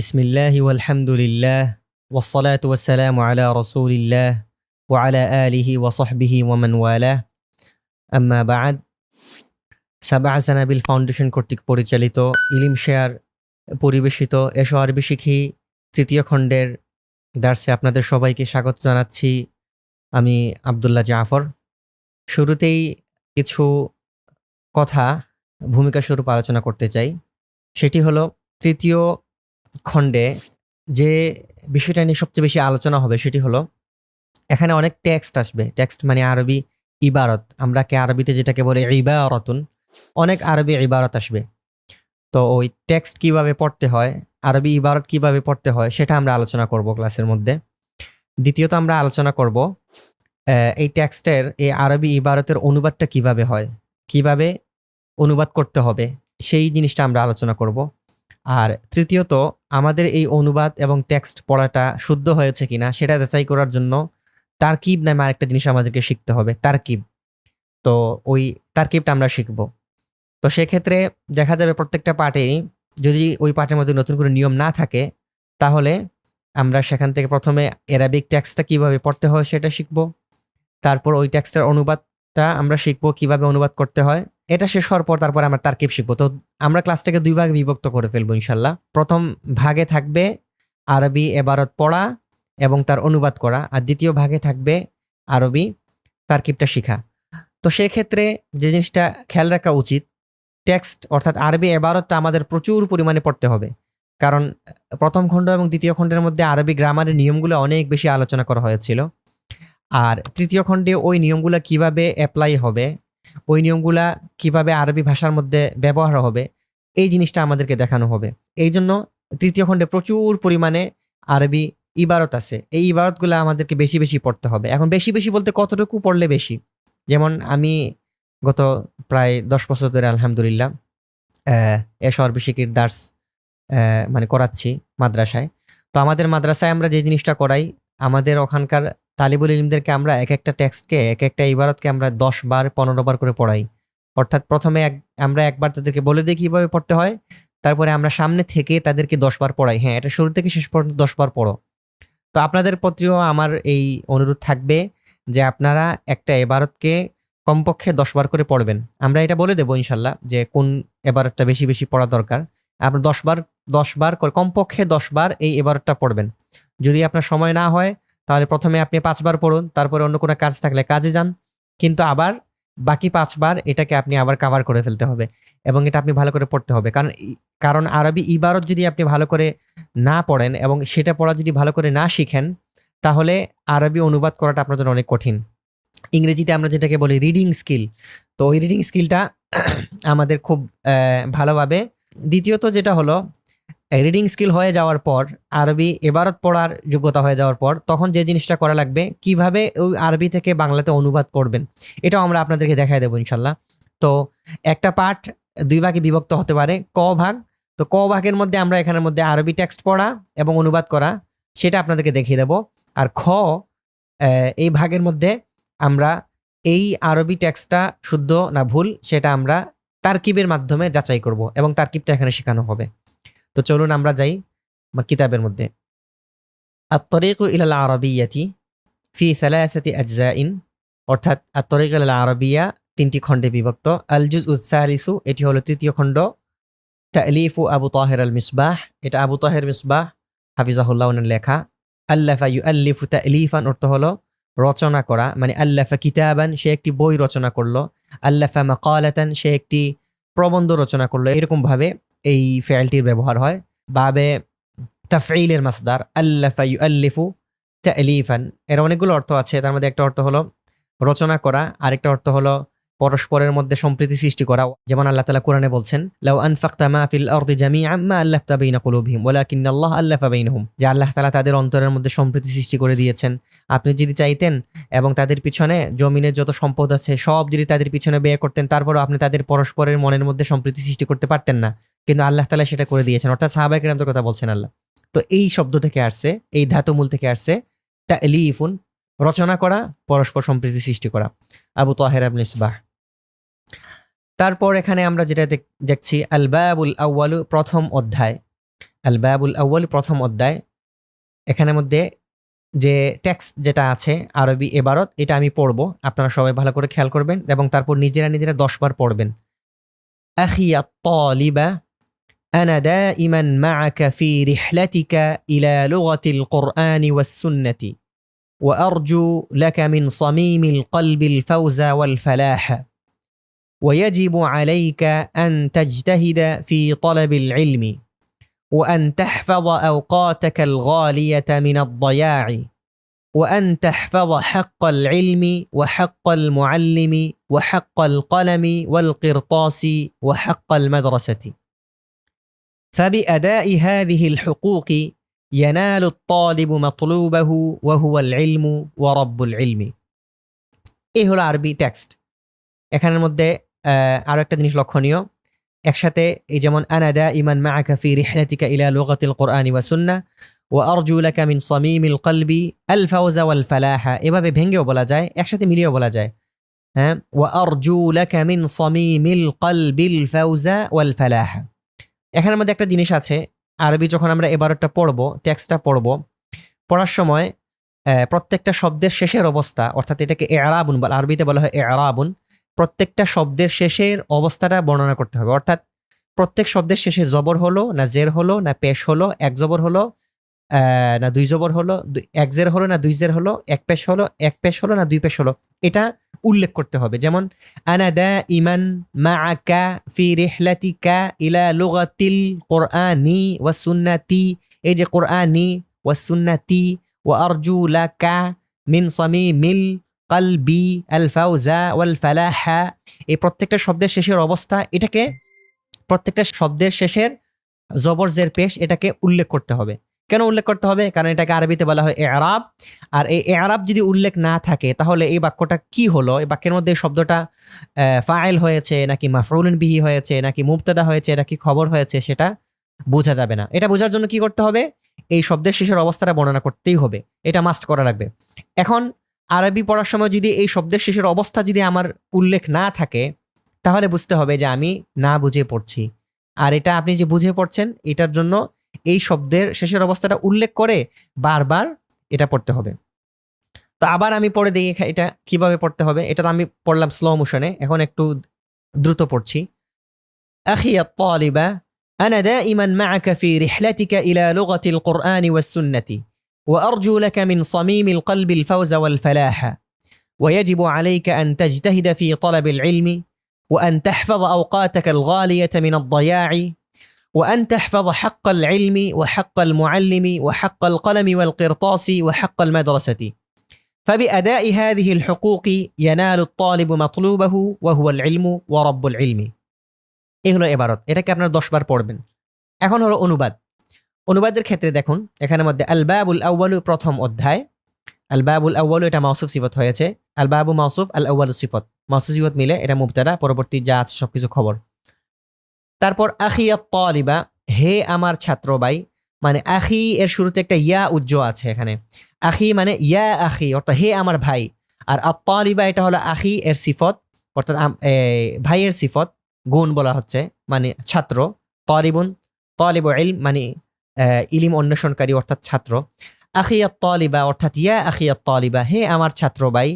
বিসমিল্লাহ আলহামদুলিল্লাহ ওসলাত ওসালাম আলা রসুলিল্লাহ ওয়ালা আলিহি ওসহবিহি ওয়ামান ওয়ালা আম্মা বাদ সাবা হাসানাবিল ফাউন্ডেশন কর্তৃক পরিচালিত ইলিম শেয়ার পরিবেশিত এসো আরবি শিখি তৃতীয় খণ্ডের দার্সে আপনাদের সবাইকে স্বাগত জানাচ্ছি। আমি আবদুল্লাহ জাফর। শুরুতেই কিছু কথা, ভূমিকা স্বরূপ আলোচনা করতে চাই। সেটি হলো, তৃতীয় খণ্ডে যে বিষয়টা নিয়ে সবচেয়ে বেশি আলোচনা হবে সেটি হলো, এখানে অনেক টেক্সট আসবে। টেক্সট মানে আরবি ইবারত। আমরা কে আরবিতে যেটাকে বলে ইবারতুন, অনেক আরবি ইবারত আসবে। তো ওই টেক্সট কীভাবে পড়তে হয়, আরবি ইবারত কীভাবে পড়তে হয়, সেটা আমরা আলোচনা করব ক্লাসের মধ্যে। দ্বিতীয়ত আমরা আলোচনা করব এই টেক্সটের এই আরবি ইবারতের অনুবাদটা কীভাবে হয়, কীভাবে অনুবাদ করতে হবে, সেই জিনিসটা আমরা আলোচনা করব। আর তৃতীয়ত, আমাদের এই অনুবাদ এবং টেক্সট পড়াটা শুদ্ধ হয়েছে কিনা সেটা যাচাই করার জন্য তারকিব নামে আরেকটা জিনিস আমাদেরকে শিখতে হবে, তারকিব। তো ওই তারকিবটা আমরা শিখব। তো সেক্ষেত্রে দেখা যাবে প্রত্যেকটা পার্টেই যদি ওই পার্টের মধ্যে নতুন করে নিয়ম না থাকে, তাহলে আমরা সেখান থেকে প্রথমে অ্যারাবিক ট্যাক্সটা কীভাবে পড়তে হয় সেটা শিখব। তারপর ওই ট্যাক্সটার অনুবাদটা আমরা শিখব, কীভাবে অনুবাদ করতে হয়। এটা শেষ হওয়ার পর তারপর আমরা তারকিব শিখব। তো আমরা ক্লাসটাকে দুই ভাগে বিভক্ত করে ফেলব ইনশাল্লাহ প্রথম ভাগে থাকবে আরবি এবারত পড়া এবং তার অনুবাদ করা আর দ্বিতীয় ভাগে থাকবে আরবি তারকিবটা শিখা। তো সেক্ষেত্রে যে জিনিসটা খেয়াল রাখা উচিত টেক্সট অর্থাৎ আরবি এবারতটা আমাদের প্রচুর পরিমাণে পড়তে হবে। কারণ প্রথম খণ্ড এবং দ্বিতীয় খণ্ডের মধ্যে আরবি গ্রামারের নিয়মগুলো অনেক বেশি আলোচনা করা হয়েছিল। আর তৃতীয় খণ্ডে ওই নিয়মগুলো কীভাবে অ্যাপ্লাই হবে ওই নিয়মগুলা কীভাবে আরবি ভাষার মধ্যে ব্যবহার হবে এই জিনিসটা আমাদেরকে দেখানো হবে। এই জন্য তৃতীয় খণ্ডে প্রচুর পরিমাণে আরবি ইবারত আছে। এই ইবারতগুলো আমাদেরকে বেশি বেশি পড়তে হবে। এখন বেশি বেশি বলতে কতটুকু পড়লে বেশি? যেমন আমি গত প্রায় দশ বছর ধরে আলহামদুলিল্লাহ আহ, এসব আরবি শিকির দার্স মানে করাচ্ছি মাদ্রাসায়। তো আমাদের মাদ্রাসায় আমরা যে জিনিসটা করাই আমাদের ওখানকার তালিবুল ইলমদেরকে আমরা এক একটা টেক্সটকে, এক একটা ইবারতকে আমরা দশ বার, পনেরো বার করে পড়াই। অর্থাৎ প্রথমে এক, আমরা একবার তাদেরকে বলে দিই কীভাবে পড়তে হয়, তারপরে আমরা সামনে থেকে তাদেরকে দশ বার পড়াই। হ্যাঁ এটা শুরু থেকে শেষ পর্যন্ত দশ বার পড়ো। তো আপনাদের প্রতিও আমার এই অনুরোধ থাকবে যে আপনারা একটা এবারতকে কমপক্ষে দশ বার করে পড়বেন। আমরা এটা বলে দেবো ইনশাল্লাহ যে কোন এবারতটা বেশি বেশি পড়া দরকার। আপনার দশ বার দশ বার করে, কমপক্ষে দশ বার এই এবারতটা পড়বেন। যদি আপনার সময় না হয় তাহলে প্রথমে আপনি পাঁচবার পড়ুন, তারপরে অন্য কোনো কাজ থাকলে কাজে যান। কিন্তু আবার বাকি পাঁচবার এটাকে আপনি আবার কাভার করে ফেলতে হবে এবং এটা আপনি ভালো করে পড়তে হবে। কারণ কারণ আরবি ইবারত যদি আপনি ভালো করে না পড়েন এবং সেটা পড়া যদি ভালো করে না শিখেন, তাহলে আরবি অনুবাদ করাটা আপনার জন্য অনেক কঠিন। ইংরেজিতে আমরা যেটাকে বলি রিডিং স্কিল তো ওই রিডিং স্কিলটা আমাদের খুব ভালোভাবে, দ্বিতীয়ত যেটা হলো রিডিং স্কিল হয়ে যাওয়ার পর, আরবি এবারত পড়ার যোগ্যতা হয়ে যাওয়ার পর, তখন যে জিনিসটা করা লাগবে, কীভাবে ওই আরবি থেকে বাংলাতে অনুবাদ করবেন, এটাও আমরা আপনাদেরকে দেখাই দেবো ইনশাল্লাহ। তো একটা পার্ট দুই ভাগে বিভক্ত হতে পারে, ক ভাগ, তো ক ভাগের মধ্যে আমরা এখানের মধ্যে আরবি টেক্সট পড়া এবং অনুবাদ করা, সেটা আপনাদেরকে দেখিয়ে দেব। আর খ এই ভাগের মধ্যে আমরা এই আরবি টেক্সটটা শুদ্ধ না ভুল, সেটা আমরা তারকিবের মাধ্যমে যাচাই করব এবং তারকিবটা এখানে শেখানো হবে। তো চলুন আমরা যাই কিতাবের মধ্যে। আত্তরিক ইলাল আরবিয়াতি ফি সালায়াসাতি আজাইন অর্থাৎ আত্তরেক ইলাল আরবিয়া তিনটি খণ্ডে বিভক্ত। আলজুজ উৎসাহিসু এটি হলো তৃতীয় খণ্ড। তালিফু আবু তাহের আল মিসবাহ এটা আবু তাহের মিসবাহ হাফিজাহুল্লাহনের লেখা। আল্লাফা ইউ আল্লিফু তালিফান, অর্থ হলো রচনা করা মানে আল্লাফা কিতাবান, সে একটি বই রচনা করল। আল্লাফা মাকালাতান, সে একটি প্রবন্ধ রচনা করল, এরকমভাবে। এই ফেলটির ব্যবহার হয়। বাবে তাফঈলের মাসদার, আল্লাফা ইউ আল্লিফু তালিফান এর অনেকগুলো অর্থ আছে। তার মধ্যে একটা অর্থ হলো রচনা করা, আরেকটা অর্থ হলো পরস্পরের মধ্যে সম্প্রীতি সৃষ্টি করা। যেমন আল্লাহ তালা কোরআনে বলছেন, লাউ আনফাকতা মা ফিল জামি জামিআন মা আল্লাফতা বাইনা কুলুবিহিম, ওয়ালাকিন আল্লাহ আল্লাফা বাইনহুম। যে আল্লাহ তালা তাদের অন্তরের মধ্যে সম্প্রীতি সৃষ্টি করে দিয়েছেন। আপনি যদি চাইতেন এবং তাদের পিছনে জমিনের যত সম্পদ আছে, সব যদি তাদের পিছনে ব্যয় করতেন, তারপরও আপনি তাদের পরস্পরের মনের মধ্যে সম্প্রীতি সৃষ্টি করতে পারতেন না। কিন্তু আল্লাহ তাআলা সেটা করে দিয়েছেন। অর্থাৎ সাহাবায়ে কেরামদের কথা বলছেন আল্লাহ। তো এই শব্দ থেকে আসছে, এই ধাতুমূল থেকে আসছে, তালিফুন, রচনা করা, পরস্পর সম্প্রীতি সৃষ্টি করা। আবু তাহের আবনে ইসবাহ। তারপর এখানে আমরা যেটা দেখ- দেখছি আল বাবুল আউয়ালু প্রথম অধ্যায় আল বাবুল আউ্বাল প্রথম অধ্যায় এখানের মধ্যে যে টেক্সট যেটা আছে আরবি এবারত এটা আমি পড়বো আপনারা সবাই ভালো করে খেয়াল করবেন এবং তারপর নিজেরা নিজেরা দশবার পড়বেন أخي الطالب أنا دائما معك في رحلتك إلى لغة القرآن والسنة وأرجو لك من صميم القلب الفوز والفلاح ويجب عليك أن تجتهد في طلب العلم وأن تحفظ أوقاتك الغالية من الضياع وأن تحفظ حق العلم وحق المعلم وحق القلم والقرطاس وحق المدرسة فبأداء هذه الحقوق ينال الطالب مطلوبه وهو العلم ورب العلم এই হলো আরবি টেক্সট এখানের মধ্যে আহ, আরও একটা জিনিস লক্ষণীয়। একসাথে এই যেমন আনাদা ইমান মাআকা ফি রিহলাতিকা ইলা লুগাতিল কোরআনি ওয়া সুন্নাহ ওয়া আরজু লাকা মিন সামিমিল কলবি আল ফাওজা ওয়াল ফালাহা। এভাবে ভেঙ্গেও বলা যায় একসাথে মিলিয়েও বলা যায়। হ্যাঁ? ওয়া আরজু লাকা মিন সামিমিল কলবিল ফাওজা ওয়াল ফালাহা। এখানের মধ্যে একটা জিনিস আছে আরবি যখন আমরা এবারটা পড়ব টেক্সটটা পড়ব পড়ার সময় প্রত্যেকটা শব্দের শেষের অবস্থা অর্থাৎ এটাকে এরাবুন বা আরবিতে বলা হয় এরাবুন প্রত্যেকটা শব্দের শেষের অবস্থাটা বর্ণনা করতে হবে। অর্থাৎ প্রত্যেক শব্দের শেষে জবর হলো, না জের হলো, না পেশ হলো, এক জবর হলো না দুই জবর হলো এক জের হলো, না দুই জের হলো, এক পেশ হলো, এক পেশ হলো, না দুই পেশ হলো। এটা উল্লেখ করতে হবে। যেমন, আনা দা ইমান মা আকা ফি রিহলাতিকা ইলা লুগাতিল কোরআনি ওয়া সুন্নাতি। এই যে কোরআনি, ওয়া সুন্নাতি, ওয়া আরজু লাকা মিন কালবি আল ফাউজা ওয়াল ফালাহা এই প্রত্যেকটা শব্দের শেষের অবস্থা এটাকে প্রত্যেকটা শব্দের শেষের জবর জের পেশ এটাকে উল্লেখ করতে হবে। কেন উল্লেখ করতে হবে? কারণ এটাকে আরবিতে বলা হয় এরাব আর এই এরাব যদি উল্লেখ না থাকে, তাহলে এই বাক্যটা কি হলো? এই বাক্যের মধ্যে শব্দটা ফাইল হয়েছে নাকি মাফরুলিন বিহি হয়েছে, নাকি মুবতাদা হয়েছে, নাকি খবর হয়েছে, সেটা বোঝা যাবে না। এটা বোঝার জন্য কি করতে হবে? এই শব্দের শেষের অবস্থাটা বর্ণনা করতেই হবে। এটা মাস্ট করা লাগবে। এখন আরবি পড়ার সময় যদি এই শব্দের শেষের অবস্থা যদি আমার উল্লেখ না থাকে তাহলে বুঝতে হবে যে আমি না বুঝে পড়ছি আর এটা আপনি যে বুঝে পড়ছেন এটার জন্য এই শব্দের শেষের অবস্থাটা উল্লেখ করে বারবার এটা পড়তে হবে তো আবার আমি পড়ে দিই এখা- এটা কিভাবে পড়তে হবে এটা তো আমি পড়লাম স্লো মোশনে এখন একটু দ্রুত পড়ছি أخي الطالب أنا دائما معك في رحلتك إلى لغة القرآن والسنة وأرجو لك من صميم القلب الفوز والفلاح ويجب عليك أن تجتهد في طلب العلم وأن تحفظ أوقاتك الغالية من الضياع وأن تحفظ حق العلم وحق المعلم وحق القلم والقرطاس وحق المدرسة فبأداء هذه الحقوق ينال الطالب مطلوبه وهو العلم ورب العلم এই হলো এবারত এটাকে আপনারা দশবার পড়বেন এখন হলো অনুবাদ অনুবাদের ক্ষেত্রে দেখুন, এখানের মধ্যে আল বাবুল আউ্বালু প্রথম অধ্যায়। আল বাবুল আউ্বালু এটা মাউসুফ সিফত হয়েছে। আল বাবু মাউসুফ আল আউ্বালু সিফত। মাউসুফ সিফত মিলে এটা মুবতাদা, পরবর্তী যা আছে সবকিছু খবর। তারপর আখিয়া তলিবা হে আমার ছাত্র ভাই মানে আখি এর শুরুতে একটা ইয়া উজ্জ আছে এখানে। আখি মানে ইয়া আখি, অর্থাৎ হে আমার ভাই। আর আত্তালিবা এটা হলো আখি এর সিফত, অর্থাৎ ভাইয়ের সিফত, গুণ বলা হচ্ছে মানে ছাত্র, তলিবুন, তলিব ইলম মানে ইলিম অন্বেষণকারী অর্থাৎ ছাত্র। আখিয়া তলিবা অর্থাৎ ইয়া আখিয়া তলিবা হে আমার ছাত্র ভাই,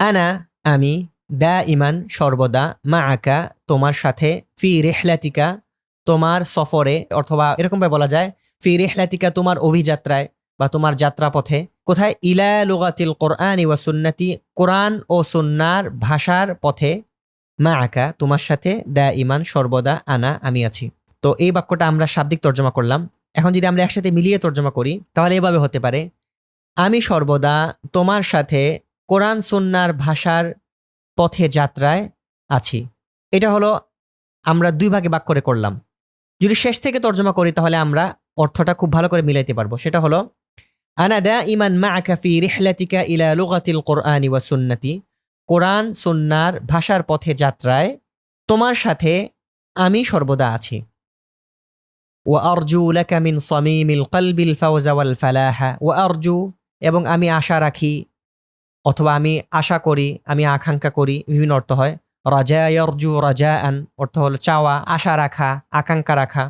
আনা আমি দা ইমান সর্বদা মা আকা তোমার সাথে ফি রেহলাতিকা তোমার সফরে, অথবা এরকমভাবে বলা যায়, ফি রেহলাতিকা তোমার অভিযাত্রায় বা তোমার যাত্রাপথে। কোথায়? ইলা লুগাতিল কোরআন ওয়া সুন্নাতি, কোরআন ও সুন্নার ভাষার পথে মা আকা তোমার সাথে দা ইমান সর্বদা আনা আমি আছি। তো এই বাক্যটা আমরা শাব্দিক তর্জমা করলাম। এখন যদি আমরা একসাথে মিলিয়ে তর্জমা করি, তাহলে এভাবে হতে পারে, আমি সর্বদা তোমার সাথে কোরআন সুন্নার ভাষার পথে যাত্রায় আছি। এটা হলো আমরা দুই ভাগে ভাগ করে করলাম। যদি শেষ থেকে তর্জমা করি, তাহলে আমরা অর্থটা খুব ভালো করে মিলাইতে পারব। সেটা হলো, আনা দা ইমান মা আকাফি রিহলাতিকা ইলা লুগাতিল কোরআনি ওয়া সুন্নাতি। কোরআন, সুন্নার ভাষার পথে যাত্রায় তোমার সাথে আমি সর্বদা আছি। ওয়া আরজু লাকা মিন সামিমিল কলবিল ফাওজা ওয়াল ফালাহা ওয়া আরজু এবং আমি আশা রাখি অথবা আমি আশা করি, আমি আকাঙ্ক্ষা করি, বিভিন্ন অর্থ হয়। রাজা ইয়ারজু রাজা আন অর্থ হলো চাওয়া, আশা রাখা, আকাঙ্ক্ষা রাখা।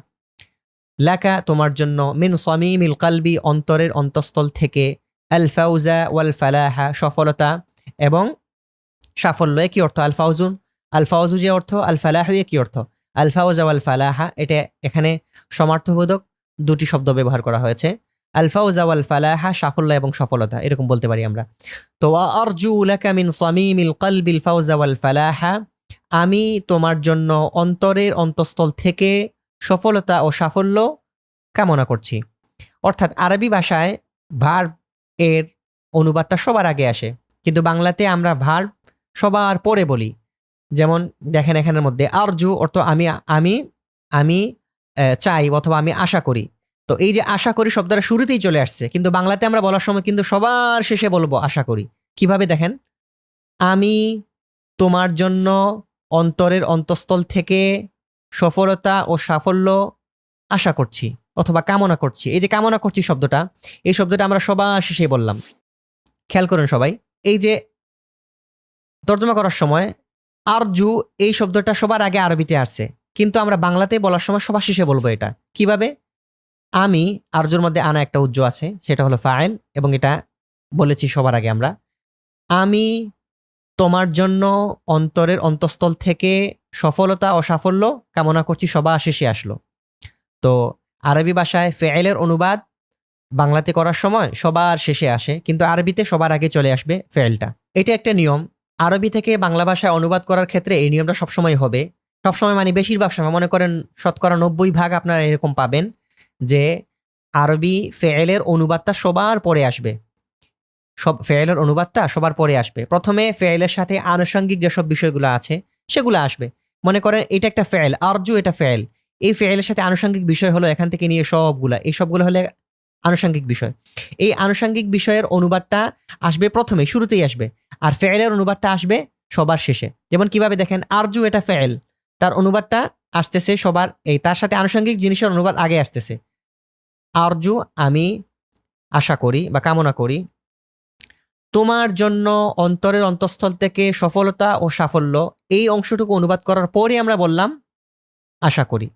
লাকা তোমার জন্য মিন সমিমিল কালবি অন্তরের অন্তঃস্থল থেকে আল ফাউজা ওয়াল ফালাহা সফলতা এবং সাফল্য। কি অর্থ? আল ফাউজুন আল ফাউজু যে অর্থ আল ফালাহ কি অর্থ? আল ফাউজা ওয়াল ফালাহা, এটা এখানে সমার্থবোধক দুটি শব্দ ব্যবহার করা হয়েছে। আল ফাউজা ওয়াল ফালাহা সাফল্য এবং সফলতা, এরকম বলতে পারি আমরা। তো মিন ফালাহা আমি তোমার জন্য অন্তরের অন্তঃস্থল থেকে সফলতা ও সাফল্য কামনা করছি। অর্থাৎ আরবি ভাষায় ভার এর অনুবাদটা সবার আগে আসে। কিন্তু বাংলাতে আমরা ভার সবার পরে বলি। যেমন দেখেন এখানের মধ্যে আরজু অর্থ আমি আমি আমি চাই অথবা আমি আশা করি। তো এই যে আশা করি শব্দটা শুরুতেই চলে আসছে, কিন্তু বাংলাতে আমরা বলার সময় কিন্তু সবার শেষে বলব আশা করি। কীভাবে দেখেন? আমি তোমার জন্য অন্তরের অন্তঃস্থল থেকে সফলতা ও সাফল্য আশা করছি অথবা কামনা করছি। এই যে কামনা করছি শব্দটা, এই শব্দটা আমরা সবার শেষে বললাম। খেয়াল করুন সবাই, এই যে তর্জমা করার সময় আরজু এই শব্দটা সবার আগে আরবিতে আসছে। কিন্তু আমরা বাংলাতে বলার সময় সবার শেষে বলব এটা। কীভাবে? আমি আরজুর মধ্যে আনা একটা উজ্জ আছে, সেটা হলো ফাইল, এবং এটা বলেছি সবার আগে আমরা। আমি তোমার জন্য অন্তরের অন্তঃস্থল থেকে সফলতা ও সাফল্য কামনা করছি, সবার শেষে আসলো। তো আরবি ভাষায় ফেয়েলের অনুবাদ বাংলাতে করার সময় সবার শেষে আসে, কিন্তু আরবিতে সবার আগে চলে আসবে ফেয়েলটা এটা একটা নিয়ম। আরবি থেকে বাংলা ভাষায় অনুবাদ করার ক্ষেত্রে এই নিয়মটা সবসময় হবে। সবসময় মানে বেশিরভাগ সময় মনে করেন শতকরা নব্বই ভাগ আপনারা এরকম পাবেন যে আরবি ফেয়েলের অনুবাদটা সবার পরে আসবে। সব ফেয়েলের অনুবাদটা সবার পরে আসবে। প্রথমে ফেয়েলের সাথে আনুষঙ্গিক যেসব বিষয়গুলো আছে, সেগুলো আসবে। মনে করেন এটা একটা ফেল, আরজু এটা ফেয়েল এই ফেয়েলের সাথে আনুষঙ্গিক বিষয় হলো এখান থেকে নিয়ে সবগুলা। এই সবগুলো হলে আনুষঙ্গিক বিষয়। এই আনুষঙ্গিক বিষয়ের অনুবাদটা আসবে প্রথমে শুরুতেই আসবে। আর ফেয়েলের অনুবাদটা আসবে সবার শেষে। যেমন কীভাবে দেখেন, আরজু এটা ফেয়েল তার অনুবাদটা আসতেছে সবার, এই তার সাথে আনুষঙ্গিক জিনিসের অনুবাদ আগে আসতেছে। আরজু আমি আশা করি বা কামনা করি, তোমার জন্য অন্তরের অন্তঃস্থল থেকে সফলতা ও সাফল্য, এই অংশটুকু অনুবাদ করার পরে আমরা বললাম, আশা করি।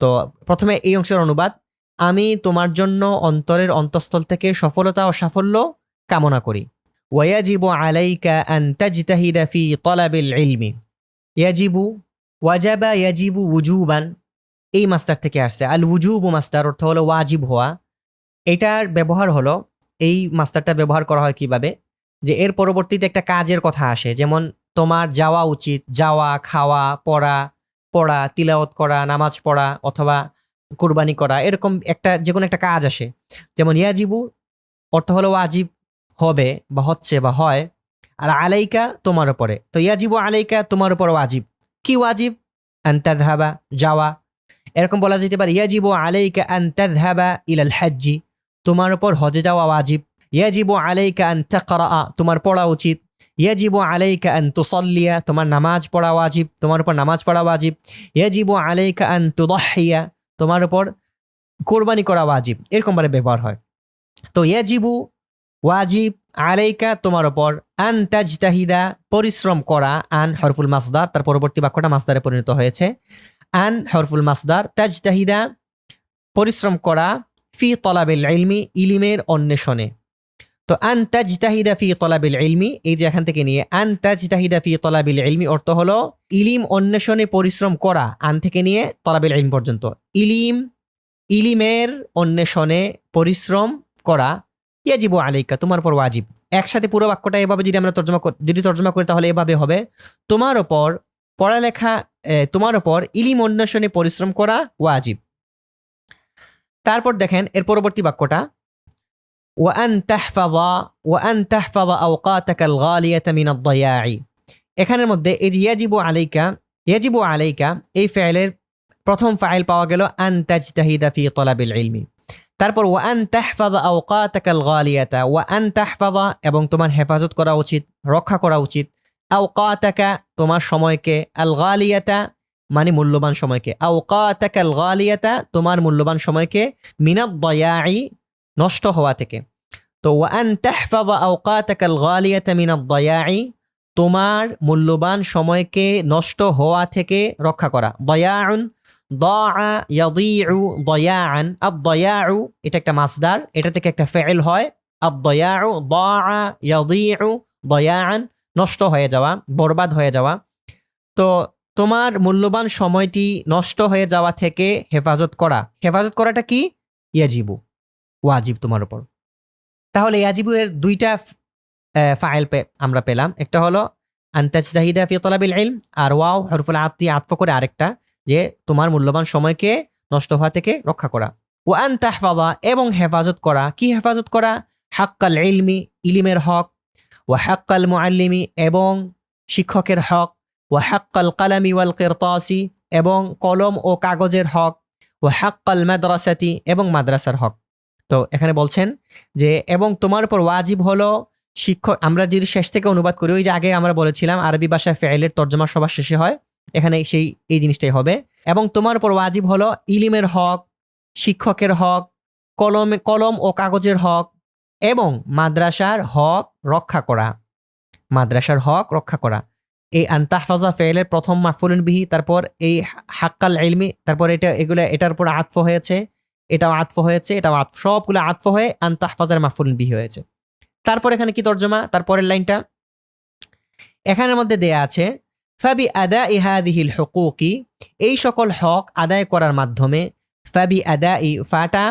তো প্রথমে এই অংশের অনুবাদ আমি তোমার জন্য অন্তরের অন্তঃস্থল থেকে সফলতা ও সাফল্য কামনা করি। ওয়াজিবু আলাইকা আন তাজতাহিদা ফি তলাবিল ইলমি। ইয়াজিবু, ওয়াজাবা ইয়াজিবু উজুবান। এই মাস্টার থেকে আসছে। আল উজুবু মাস্টার অর্থ হলো ওয়াজিব হওয়া। এটার ব্যবহার হলো, এই মাস্টারটা ব্যবহার করা হয় কীভাবে? যে এর পরবর্তীতে একটা কাজের কথা আসে, যেমন তোমার যাওয়া উচিত, যাওয়া, খাওয়া, পড়া পড়া, তিলাওয়াত করা, নামাজ পড়া, অথবা কোরবানি করা, এরকম একটা যে কোনো একটা কাজ আসে। যেমন ইয়াজিবু, অর্থ হলো ওয়াজিব হবে বা হচ্ছে বা হয়, আর আলাইকা তোমার ওপরে তো ইয়াজিবু আলাইকা তোমার উপর ওয়াজিব। কি ওয়াজিব? আন্তাধাবা যাওয়া। এরকম বলা যেতে পারে, ইয়াজিবু আলাইকা আন্তাধাবা ইলাল হাজ্জি। তোমার ওপর হজে যাওয়া ওয়াজিব। ইয়াজিবু আলাইকা আন তাকরা, তোমার পড়া উচিত। ইয়াজিবু আলাইকা আন তুসল্লিয়া, তোমার নামাজ পড়া ওয়াজিব। তোমার উপর নামাজ পড়া ওয়াজিব। ইয়াজিবু আলাইকা আন তুদহিয়া তোমার উপর কোরবানি করা ওয়াজিব এরকম ভাবে ব্যবহার হয়। তো ইয়াজিবু ওয়াজিব আলাইকা, তোমার ওপর আন তাজতাহিদা, পরিশ্রম করা, আন হরফুল মাসদার, তার পরবর্তী বাক্যটা মাসদারে পরিণত হয়েছে। আন হরফুল মাসদার, তাজতাহিদা, পরিশ্রম করা, ফি তলাবেল ইলমি, ইলিমের অন্বেষণে। তো আন তাজতাহিদা ফি তলাবিল ইলমি, এই যে এখান থেকে নিয়ে, আন তাজতাহিদা ফি তলাবিল ইলমি অর্থ হলো ইলিম অন্বেষণে পরিশ্রম করা, আন থেকে নিয়ে তলাবিল ইলম পর্যন্ত। ইলিম, ইলিমের অন্বেষণে পরিশ্রম করা, ইয়াজিবু আলাইকা, তোমার উপর ওয়াজিব। একসাথে পুরো বাক্যটা এভাবে যদি আমরা তর্জমা যদি তর্জমা করি তাহলে এভাবে হবে, তোমার ওপর পড়ালেখা তোমার ওপর ইলিম অন্বেষণে পরিশ্রম করা ওয়াজিব। তারপর দেখেন, এর পরবর্তী বাক্যটা ওয়ান তাহফাযা ওয়ান তাহফাযা আওকাতাকাল গালিয়াতা মিন আদ-দায়া'i এখানের মধ্যে এই যে ইয়াজিবু আলাইকা ইয়াজিবু আলাইকা এই ফাইলের প্রথম ফাইল পাওয়া গেল আন তাজতাহিদা ফি তলাবিল ইলমি। তারপর ওয়ান তাহফাযা আওকাতাকাল গালিয়াতা ওয়ান তাহফাযা এবং তোমার হেফাজত করা উচিত, রক্ষা করা উচিত। আওকাতাকা তোমার সময়কে আল গালিয়াতা মানে মূল্যবান সময়কে। আওকাতাকাল গালিয়াতা তোমার মূল্যবান সময়কে মিনাদ দয়াই নষ্ট হওয়া থেকে। তো ওয়ান তাহফাযা আওকাতাকাল গালিয়াতা মিনাদ দয়াই তোমার মূল্যবান সময়কে নষ্ট হওয়া থেকে রক্ষা করা। দয়াউন দা ইয়াদিউ দয়াআন। আদ-দয়াউ এটা একটা মাসদার এটা থেকে একটা ফেল হয়। আদ-দয়াউ দা ইয়াদিউ দয়াআন, নষ্ট হয়ে যাওয়া, বরবাদ হয়ে যাওয়া। তো তোমার মূল্যবান সময়টি নষ্ট হয়ে যাওয়া থেকে হেফাজত করা। হেফাজত করাটা কি? ইয়াজিবু। ওয়াজিব তোমার উপর। তাহলে ইয়াজিবু এর দুইটা ফাইল পে আমরা পেলাম। একটা হলো আন্তাজদাহিদা ফি তলাবিল আর ওয়াও হরফুল আত্মি আত্ম করে আরেকটা, যে তোমার মূল্যবান সময়কে নষ্ট হওয়া থেকে রক্ষা করা। ও আন এবং হেফাজত করা। কি হেফাজত করা? হাক্কাল ইলমি, ইলিমের হক। ও হাক্কাল মুআল্লিমি, এবং শিক্ষকের হক। ও হাক্কাল কালামি ওয়াল কিরতাসি, এবং কলম ও কাগজের হক। ও হাক্কাল মাদ্রাসাতি, এবং মাদ্রাসার হক। তো এখানে বলছেন যে, এবং তোমার উপর ওয়াজিব হলো শিক্ষক আমরা যদি শেষ থেকে অনুবাদ করি, ওই যে আগে আমরা বলেছিলাম, আরবি ভাষায় ফেলের তর্জমা সবার শেষে হয়, এখানে সেই, এই জিনিসটাই হবে। এবং তোমার উপর ওয়াজিব হলো ইলিমের হক, শিক্ষকের হক, কলম কলম ও কাগজের হক এবং মাদ্রাসার হক রক্ষা করা, মাদ্রাসার হক রক্ষা করা। এই আন্তাহফাজা ফেলের প্রথম মাহফুলিন বিহি, তারপর এই হাক্কাল ইলমি, তারপর এটা, এগুলো, এটার উপর আতফ হয়েছে। এটাও আতফ হয়েছে, এটাও আতফ, সবগুলো আতফ হয়ে আন্তাহফাজার মাহফুলিন বি হয়েছে। তারপর এখানে কি তর্জমা? তারপরের লাইনটা। এখানের মধ্যে দেয়া আছে, ফাবি আদা ইহাদিহিল হকুকি এই সকল হক আদায় করার মাধ্যমে, ফাবি আদা ই ফাটা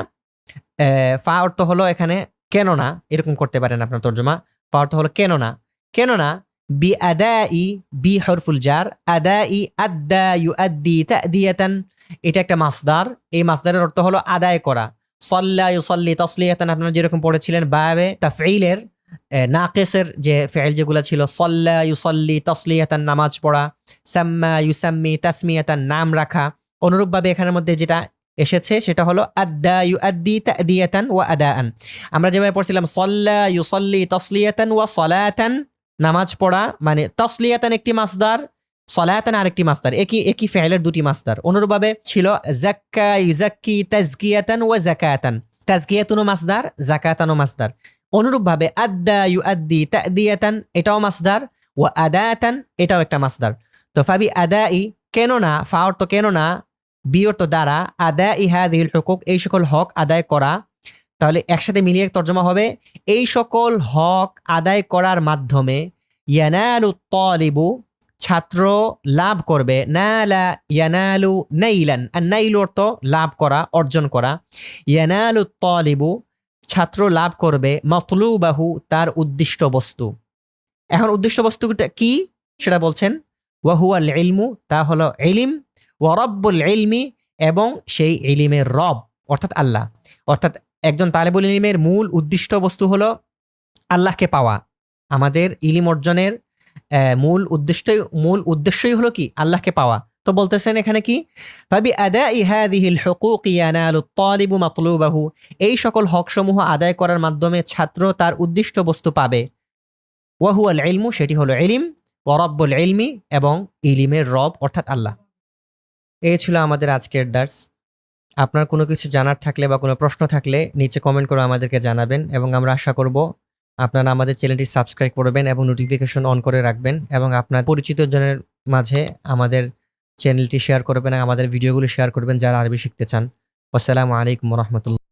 ফা অর্থ হলো এখানে, কেননা এরকম করতে পারেন আপনার তর্জমা। ফা অর্থ হলো, কেননা কেননা বি আদা ই বি হরফুল জার আদা ই আদা ইউ আদ্দি তাদিয়াতান এটা একটা মাসদার এই মাসদারের অর্থ হলো আদায় করা। সল্লা ইউসল্লি তসলিয়াতান, আপনারা যেরকম পড়েছিলেন বাবে তাফঈলের নাকেসের যে ফেল যেগুলো ছিল, সল্লা ইউসল্লি তসলিয়াতান নামাজ পড়া, সাম্মা ইউসাম্মি তাসমিয়াতান নাম রাখা। অনুরূপভাবে এখানের মধ্যে যেটা এসেছে সেটা হলো আদ্দা ইউ আদ্দি তাদিয়াতান ওয়া আদাআন। আমরা যেভাবে পড়ছিলাম, সল্লা ইউসল্লি তসলিয়াতান ওয়া সলাতান নামাজ পড়া মানে তসলিয়াতান একটি মাসদার সলায়াতান আরেকটি মাসদার একই একই ফেলের দুটি মাসদার অনুরূপভাবে ছিল জাক্কা ইউজাক্কি তাজকিয়াতান ওয়া জাকায়াতান তাজকিয়াতুনও মাসদার জাকায়াতানও মাসদার অনুরূপভাবে আদ্দা ইউ আদ্দি তাদিয়াতান এটাও মাসদার ও আদায়াতান, এটাও একটা মাসদার তো ফাবি আদা ই কেননা, ফা অর্থ কেননা, বি অর্থ দ্বারা আদা ইহাদিল হুকুক, এই সকল হক আদায় করা। তাহলে একসাথে মিলিয়ে তর্জমা হবে, এই সকল হক আদায় করার মাধ্যমে ইয়ানালু তলিবু ছাত্র লাভ করবে। নালা ইয়ানালু নাইলান। আর নাইলু অর্থ লাভ করা, অর্জন করা। ইয়ানালু তলিবু ছাত্র লাভ করবে মতলুবাহু, তার উদ্দিষ্ট বস্তু। এখন উদ্দিষ্ট বস্তুটা কি? সেটা বলছেন, ওয়াহুয়াল ইলমু তা হলো ইলিম, ওয়ারব্বুল ইলমি এবং সেই ইলিমের রব, অর্থাৎ আল্লাহ। অর্থাৎ একজন তালেবুল ইলিমের মূল উদ্দিষ্ট বস্তু হলো আল্লাহকে পাওয়া। আমাদের ইলিম অর্জনের মূল উদ্দেশ্যই মূল উদ্দেশ্যই হলো কি? আল্লাহকে পাওয়া। তো বলতেছেন এখানে কি? ভাবি আদা ইহাদিহিল হুকুক ইয়ানালু তালিবু মাতলুবাহু। এই সকল হকসমূহ আদায় করার মাধ্যমে ছাত্র তার উদ্দিষ্ট বস্তু পাবে। ওয়াহুয়াল ইলমু, সেটি হলো ইলিম ওয়ারব্বুল ইলমি এবং ইলিমের রব, অর্থাৎ আল্লাহ। এই ছিল আমাদের আজকের দার্স। আপনার কোনো কিছু জানার থাকলে বা কোনো প্রশ্ন থাকলে নিচে কমেন্ট করে আমাদেরকে জানাবেন এবং আমরা আশা করব আপনারা আমাদের চ্যানেলটি সাবস্ক্রাইব করবেন এবং নোটিফিকেশন অন করে রাখবেন এবং আপনার পরিচিত জনের মাঝে আমাদের চ্যানেলটি শেয়ার করবেন আমাদের ভিডিওগুলো শেয়ার করবেন যারা আরবি শিখতে চান। আসসালামু আলাইকুম রহমতুল্লাহ।